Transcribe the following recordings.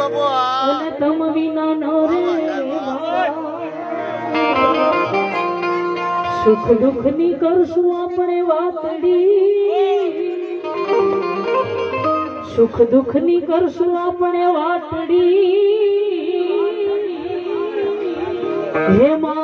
આ તમ વિના ન રે સુખ દુઃખની કરશું આપણે વાતડી. સુખ દુઃખની કરશું આપણે વાતડી. હે મારા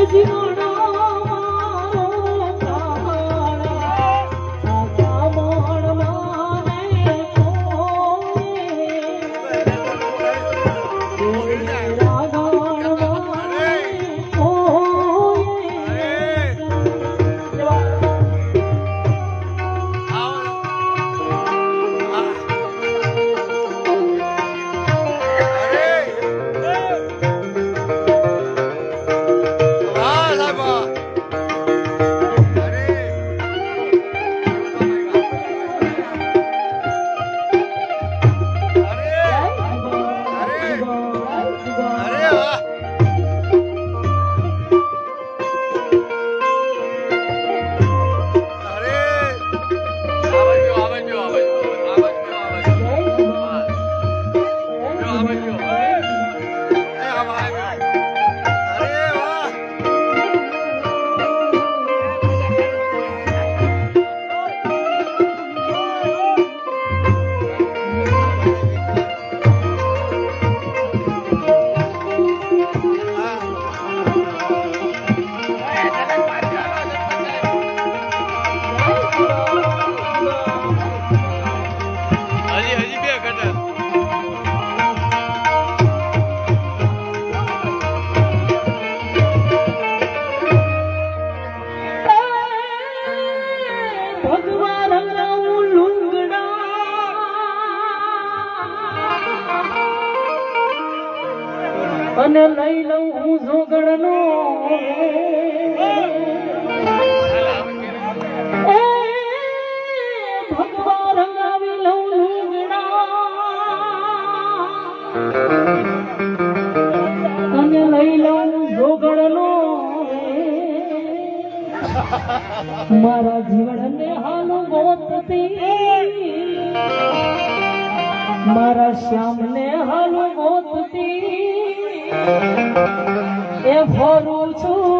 Baby, અને લઈ લઉં હું જોગણનો એ ભગવાન રંગાવી લઉં અને લઈ લઉં જોગણનો મારા જીવનને હાલ ગોતતી. મારા શ્યામને હાલ ગોતતી. એ ભરું છું